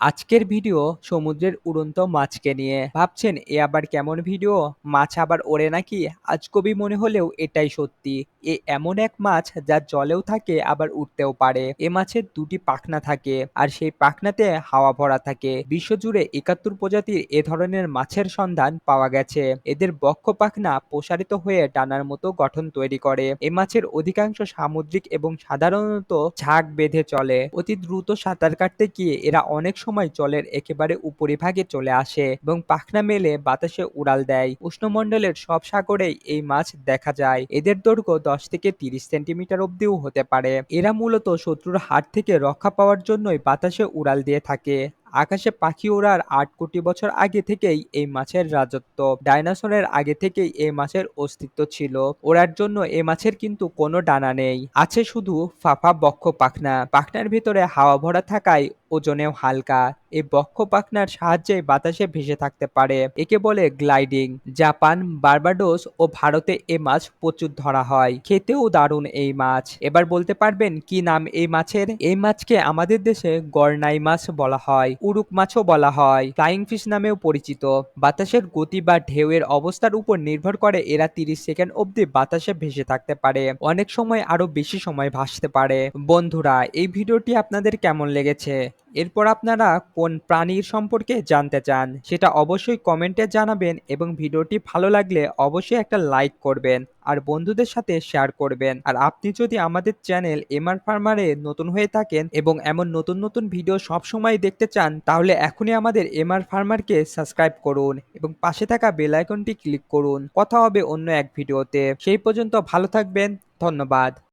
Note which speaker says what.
Speaker 1: আজকের ভিডিও সমুদ্রের উড়ন্ত মাছকে নিয়ে। ভাবছেন, এ আবার কেমন ভিডিও? মাছ আবার ওড়ে নাকি? আজ কবি মনে হলেও এটাই সত্যি। এ এমন এক মাছ যা জলেও থাকে, আবার উঠতেও পারে। এ মাছের দুটি পাখনা থাকে, আর সেই পাখনাতে হাওয়া ভরা থাকে। বিশ্বজুড়ে একাত্তর প্রজাতির এ ধরনের মাছের সন্ধান পাওয়া গেছে। এদের বক্ষ পাখনা প্রসারিত হয়ে ডানার মতো গঠন তৈরি করে। এ মাছের অধিকাংশ সামুদ্রিক এবং সাধারণত ঝাঁক বেঁধে চলে। অতি দ্রুত সাঁতার কাটতে গিয়ে এরা অনেক সময় জলের একেবারে উপরিভাগে চলে আসে এবং পাখনা মেলে বাতাসে উড়াল দেয়। উষ্ণমণ্ডলের সব সাগরেই এই মাছ দেখা যায়। এদের দৈর্ঘ্য দশ থেকে তিরিশ সেন্টিমিটার অব্দিও হতে পারে। এরা মূলত শত্রুর হাত থেকে রক্ষা পাওয়ার জন্যই বাতাসে উড়াল দিয়ে থাকে। আকাশে পাখি ওড়ার আট কোটি বছর আগে থেকেই এই মাছের রাজত্ব। ডাইনোসরের আগে থেকেই এই মাছের অস্তিত্ব ছিল। ওড়ার জন্য এ মাছের কিন্তু কোনো ডানা নেই। আছে শুধু ফাফা বক্ষ পাখনা। পাখনার ভিতরে হাওয়া ভরা থাকায় ওজনেও হালকা। এই বক্ষ পাখনার সাহায্যে বাতাসে ভেসে থাকতে পারে। একে বলে গ্লাইডিং। জাপান, বার্বাডোস ও ভারতে এ মাছ প্রচুর ধরা হয়। খেতেও দারুণ এই মাছ। এবার বলতে পারবেন কি নাম এই মাছের? এই মাছকে আমাদের দেশে গড়নাই মাছ বলা হয়, উরুক মাছও বলা হয়। ফ্লাইং ফিশ নামেও পরিচিত। বাতাসের গতি বা ঢেউয়ের অবস্থার উপর নির্ভর করে এরা তিরিশ সেকেন্ড অবধি বাতাসে ভেসে থাকতে পারে। অনেক সময় আরও বেশি সময় ভাসতে পারে। বন্ধুরা, এই ভিডিওটি আপনাদের কেমন লেগেছে? এরপর আপনারা কোন প্রাণীর সম্পর্কে জানতে চান সেটা অবশ্যই কমেন্টে জানাবেন এবং ভিডিওটি ভালো লাগলে অবশ্যই একটা লাইক করবেন আর বন্ধুদের সাথে শেয়ার করবেন। আর আপনি যদি আমাদের চ্যানেল এমআর ফার্মারে নতুন হয়ে থাকেন এবং এমন নতুন নতুন ভিডিও সব সময় দেখতে চান, তাহলে এখনই আমাদের এমআর ফার্মারকে সাবস্ক্রাইব করুন এবং পাশে থাকা বেল আইকনটি ক্লিক করুন। কথা হবে অন্য এক ভিডিওতে। সেই পর্যন্ত ভালো থাকবেন। ধন্যবাদ।